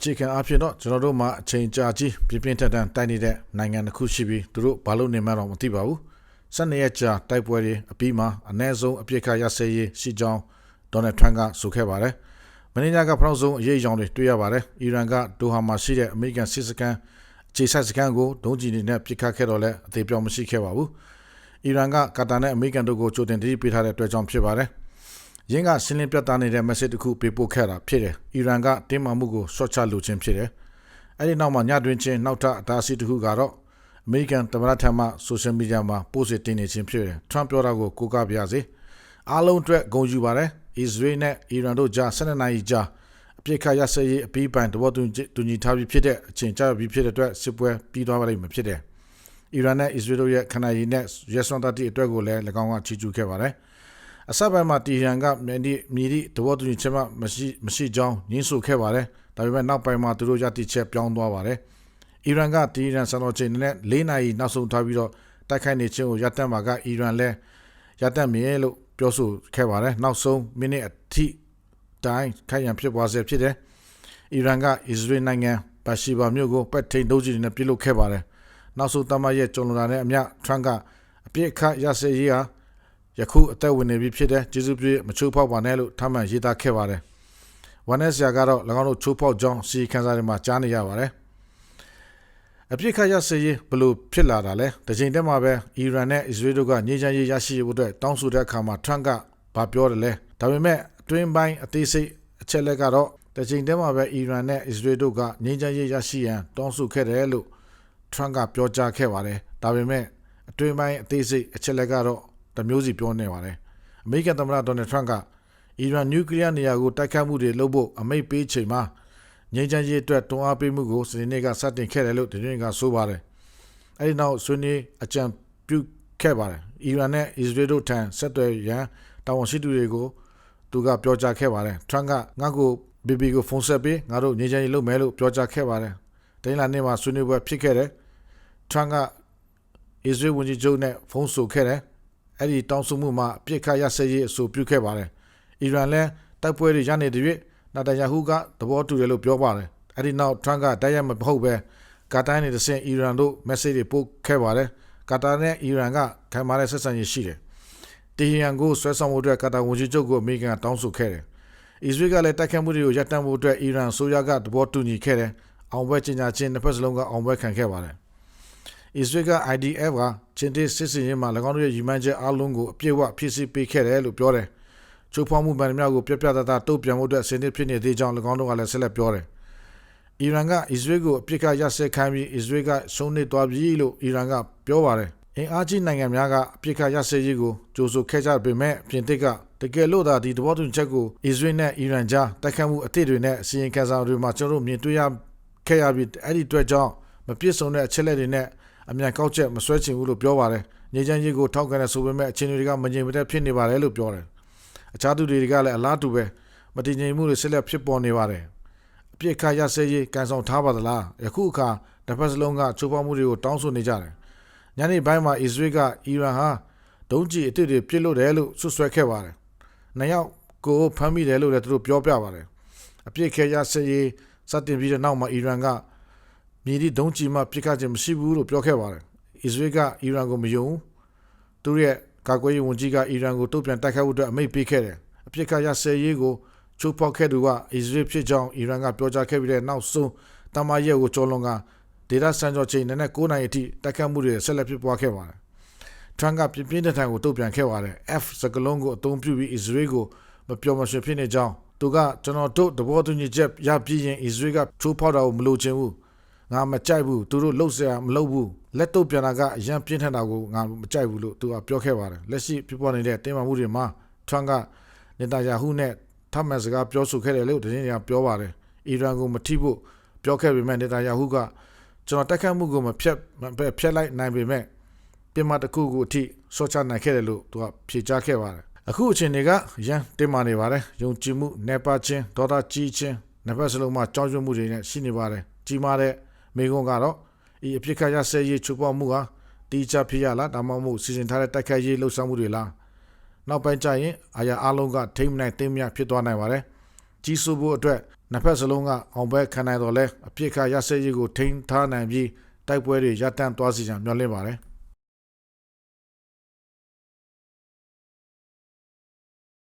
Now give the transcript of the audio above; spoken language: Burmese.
အခြေခံအဖြစ်တော့ကျွန်တော်တို့မှာအချိန်ကြာကြီးပြင်းပြင်းထန်ထန်တိုက်နေတဲ့နိုင်ငံတစ်ခုရှိပြီးသူတို့ဘာလို့နေမှန်းတော့မသိပါဘူး12ရက်ကြာတိုက်ပွဲတွေအပြီးမှာအ ਨੇ ဆုံးအပြစ်ခတ်ရစဲရေးရှိကြောင်းဒေါ်နယ်ထရန့်ကဆိုခဲ့ပါတယ်မင်းညာကဖနောက်ဆုံးအရေးအကြောင်းတွေတွေ့ရပါတယ်အီရန်ကဒိုဟာမှာရှိတဲ့အမေရိကန်စစ်စခန်းအခြေစိုက်စခန်းကိုဒုံးကျည်တွေနဲ့ပစ်ခတ်ခဲ့တော့လဲအသေးပြောင်းမရှိခဲ့ပါဘူးအီရန်ကကာတာနဲ့အမေရိကန်တို့ကိုကြိုတင်တတိပေးထားတဲ့အတွက်ကြောင့်ဖြစ်ပါတယ် ရင်းကရှင်းလင်းပြသနေတဲ့ message တစ်ခုပေးပို့ခဲ့တာဖြစ်တယ်။အီရန်ကတင်းမာမှုကိုရှော့ချလိုခြင်းဖြစ်တယ်။အဲဒီနောက်မှာညတွင်ချင်းနောက်ထပ်အတားအဆီးတစ်ခုကတော့အမေရိကန်သမ္မတထံမှဆိုရှယ်မီဒီယာမှာပို့စစ်တင်နေခြင်းဖြစ်တယ်။ Trump ပြောတာကိုကိုးကားပြရစေ။အားလုံးအတွက်ဂုဏ်ယူပါတယ်။ Israel နဲ့အီရန်တို့ကြား12နိုင်ကြာအပြစ်ခတ်ရစရေးအပြီးပိုင်တဘောတူညီထားပြီးဖြစ်တဲ့အချိန်ကြာပြီးဖြစ်တဲ့အတွက်စစ်ပွဲပြီးသွားပါလိမ့်မယ်ဖြစ်တယ်။အီရန်နဲ့အစ္စရေးတို့ရဲ့ခန္ဓာရည်နဲ့ရဲစွမ်းသတ္တိအတွက်ကိုလည်း၎င်းကချီးကျူးခဲ့ပါတယ်။ အစပိုင်းမှာတီဟန်ကမြေမြေဒီတဘောတူညီချက်မှမရှိမရှိကြောင်းညှင်းဆိုခဲ့ပါတယ်ဒါပေမဲ့နောက်ပိုင်းမှာသူတို့ရတိချက်ပြောင်းသွားပါတယ်အီရန်ကတီဟန်စံတော်ချိန်နဲ့၄နာရီနောက်ဆုံးထားပြီးတော့တိုက်ခိုက်နေခြင်းကိုရပ်တန့်မှာကအီရန်လည်းရပ်တန့်မြေလို့ပြောဆိုခဲ့ပါတယ်နောက်ဆုံးမိနစ်အထိတိုင်းခိုင်ရန်ဖြစ်သွားစေဖြစ်တယ်အီရန်ကအစ္စရေးနိုင်ငံပါရှိဘာမြို့ကိုပက်ထိန်ဒုံးကျည်နဲ့ပစ်လုတ်ခဲ့ပါတယ်နောက်ဆုံးတမရဲ့ကြုံလာတဲ့အမြထရန့်ကအပြစ်ခတ်ရစေရေးဟာ ယခုအသက်ဝင်နေပြီဖြစ်တဲ့ကျေးဇူးပြုမချိုးဖောက်ပါနဲ့လို့ထပ်မံရေးသားခဲ့ပါတယ်။ဝမ်နက်ဆီယာကတော့၎င်းတို့ချိုးဖောက်ကြောင်းစီခန်းစားတွေမှာကြားနေရပါတယ်။အပြစ်ခတ်ရစေးဘလို့ဖြစ်လာတာလဲ။တချိန်တည်းမှာပဲအီရန်နဲ့အစ္စရေးတို့ကညှိချမ်းရေးရရှိဖို့အတွက်တောင်းဆိုတဲ့အခါမှာထရန့်ကဘာပြောတယ်လဲ။ဒါပေမဲ့အတွင်းပိုင်းအသေးစိတ်အချက်လက်ကတော့တချိန်တည်းမှာပဲအီရန်နဲ့အစ္စရေးတို့ကငြိမ်းချမ်းရေးရရှိရန်တောင်းဆိုခဲ့တယ်လို့ထရန့်ကပြောကြားခဲ့ပါတယ်။ဒါပေမဲ့အတွင်းပိုင်းအသေးစိတ်အချက်လက်ကတော့ တမျိုးစီပြောနေပါတယ်အမေရိကန်သမ္မတဒေါ်နယ်ထရန့်ကအီရန်နျူကလ িয়ার နေရာကိုတိုက်ခိုက်မှုတွေလုပ်ဖို့အမိန့်ပေးချိန်မှာငြိမ်းချမ်းရေးအတွက်တွန်းအားပေးမှုကိုစနေနေ့ကစတင်ခဲ့တယ်လို့ဒီနေ့ကဆိုပါတယ်အဲဒီနောက်ဆွေးနွေးအကြံပြုခဲ့ပါတယ်အီရန်နဲ့အစ္စရေးတို့ထံဆက်သွယ်ရန်တာဝန်ရှိသူတွေကိုသူကပြောကြားခဲ့ပါတယ်ထရန့်ကငါ့ကိုဘီဘီကိုဖုန်းဆက်ပြီးငါတို့ငြိမ်းချမ်းရေးလုပ်မယ်လို့ပြောကြားခဲ့ပါတယ်တိုင်းလာနေ့မှာဆွေးနွေးပွဲဖြစ်ခဲ့တယ်ထရန့်ကအစ္စရေးဝန်ကြီးချုပ်နဲ့ဖုန်းဆိုခဲ့တယ် အဲ့ဒီတောင်းဆိုမှုမှာအပြစ်ခတ်ရစရေးအဆိုပြုခဲ့ပါတယ်။အီရန်လည်းတိုက်ပွဲတွေရနေတဲ့၍နာတယာဟုကသဘောတူတယ်လို့ပြောပါတယ်။အဲ့ဒီနောက်ထရန့်ကတိုက်ရိုက်မဟုတ်ပဲကာတာနဲ့တဆင့်အီရန်တို့ message တွေပို့ခဲ့ပါတယ်။ကာတာနဲ့အီရန်ကခံမာတဲ့ဆက်ဆံရေးရှိတယ်။တီဟီယန်ကိုဆွဲဆောင်မှုအတွက်ကာတာဝန်ကြီးချုပ်ကိုအမေရိကန်တောင်းဆိုခဲ့တယ်။အစ္စရေးကလည်းတိုက်ခိုက်မှုတွေကိုရပ်တန့်ဖို့အတွက်အီရန်ဆိုရကသဘောတူညီခဲ့တယ်။အောင်ပွဲကျင်းညာချင်းတစ်ဖက်စလုံးကအောင်ပွဲခံခဲ့ပါတယ်။ အစ္စရေးက IDF ကချင်းတေးစစ်စင်ရေးမှာ၎င်းတို့ရဲ့ရည်မှန်းချက်အလုံးကိုအပြည့်အဝဖြည့်ဆည်းပေးခဲ့တယ်လို့ပြောတယ်။ချိုးဖောက်မှုမှန်သမျှကိုပြပြတသားတုံ့ပြန်မှုအတွက်ဆင်နစ်ဖြစ်နေသေးကြောင်း၎င်းတို့ကလည်းဆက်လက်ပြောတယ်။အီရန်ကအစ္စရေးကိုအပြစ်ကရစက်ခိုင်းပြီးအစ္စရေးကဆုံးနေသွားပြီလို့အီရန်ကပြောပါတယ်။အင်အားကြီးနိုင်ငံများကအပြစ်ကရစက်ရေးကိုကြိုးဆိုခဲ့ကြပေမဲ့ပြင်သစ်ကတကယ်လို့သာဒီတဘောတူချက်ကိုအစ္စရေးနဲ့အီရန်ကြားတိုက်ခတ်မှုအသစ်တွေနဲ့အစီရင်ခံစာတွေမှာကျွန်တော်တို့မြင်တွေ့ရခဲ့ရပြီးအဲ့ဒီအတွက်ကြောင့်မပြည့်စုံတဲ့အချက်လက်တွေနဲ့ အမြန်ကောက်ချက်မဆွဲချင်ဘူးလို့ပြောပါတယ်။နေချမ်းကြီးကိုထောက်ခံတဲ့ဆိုပေမဲ့အချင်းတွေကမငြိမ်မသက်ဖြစ်နေပါတယ်လို့ပြောတယ်။အခြားသူတွေကလည်းအလားတူပဲမတည်ငြိမ်မှုတွေဆက်လက်ဖြစ်ပေါ်နေပါတယ်။အပြစ်ခါရစဲရေးကန်ဆောင်ထားပါသလား။ယခုအခါတစ်ဖက်စလုံးကချိုးဖောက်မှုတွေကိုတောင်းဆိုနေကြတယ်။ညနေပိုင်းမှာအစ္စရေးကအီရန်ဟာဒုံးကျည်အစ်စ်တွေပစ်လို့တယ်လို့ဆွဆွဲခဲ့ပါတယ်။နှစ်ယောက်ကိုဖမ်းမိတယ်လို့လည်းသူတို့ပြောပြပါတယ်။အပြစ်ခဲရစဲရေးစတင်ပြီးတဲ့နောက်မှာအီရန်က မြေဒီဒုံးကျည်မှပစ်ခတ်ခြင်းမရှိဘူးလို့ပြောခဲ့ပါတယ်။အစ္စရေးကအီရန်ကိုမယုံသူရဲ့ကာကွယ်ရေးဝန်ကြီးကအီရန်ကိုတုံ့ပြန်တိုက်ခိုက်ဖို့အတွက်အမိန့်ပေးခဲ့တယ်။အပြစ်ခတ်ရဆယ်ရေးကိုချိုးဖောက်ခဲ့သူကအစ္စရေးဖြစ်ကြောင်းအီရန်ကပြောကြားခဲ့ပြီးတဲ့နောက်ဆုံးတမန်ရဲကိုကျော်လွန်ကဒေတာစံကျော်ချိန်နဲ့9နိုင်အထိတိုက်ခိုက်မှုတွေဆက်လက်ဖြစ်ပွားခဲ့ပါတယ်။ထရန်ကပြင်းပြင်းထန်ထန်ကိုတုံ့ပြန်ခဲ့ပါတယ်။ F စကလုံးကိုအသုံးပြုပြီးအစ္စရေးကိုမပြောမရွှင်ဖြစ်နေကြောင်းသူကကျွန်တော်တို့တဘောတူညီချက်ရပြီးရင်အစ္စရေးကချိုးဖောက်တာကိုမလိုချင်ဘူး။ ငါမကြိုက်ဘူးသူတို့လှုပ်ရှားမလှုပ်ဘူးလက်တော့ပြန်တာကအရန်ပြင်းထန်တာကိုငါမကြိုက်ဘူးလို့သူကပြောခဲ့ပါတယ်လက်ရှိပြပေါ်နေတဲ့တင်းမာမှုတွေမှာထရန့်ကနေတာယာဟုနဲ့ထပ်မံစကားပြောဆိုခဲ့တယ်လို့တင်းတွေကပြောပါတယ်အီရန်ကိုမထိဖို့ပြောခဲ့ပေမဲ့နေတာယာဟုကကျွန်တော်တက်ခတ်မှုကိုမဖြတ်ဖျက်လိုက်နိုင်ပေမဲ့ပြင်မတစ်ခုကိုအထိဆော့ချနိုင်ခဲ့တယ်လို့သူကဖြေကြားခဲ့ပါတယ်အခုအချိန်တွေကရန်တင်မာနေပါတယ်ယုံကြည်မှုနေပါချင်းဒေါသကြီးချင်းနှစ်ဖက်စလုံးမှာကြောက်ရွံ့မှုတွေနဲ့ရှိနေပါတယ်ကြီးမားတဲ့ မိကုံကတော့ဤအပြစ်ခတ်ရဆဲရေးချိုးပေါက်မှုဟာတီးချဖြစ်ရလားဒါမှမဟုတ်စီစဉ်ထားတဲ့တိုက်ခိုက်ရေးလှုပ်ရှားမှုတွေလားနောက်ပိုင်းကျရင်အာရအားလုံးကထိမ့်နိုင်သိမ့်မြဖြစ်သွားနိုင်ပါတယ်ကြီးစိုးဖို့အတွက်နှစ်ဖက်စလုံးကအောင်ပွဲခံနိုင်တော့လဲအပြစ်ခရရစဲရေးကိုထိန်းထားနိုင်ပြီးတိုက်ပွဲတွေရပ်တန့်သွားစီကြမျှော်လင့်ပါတယ်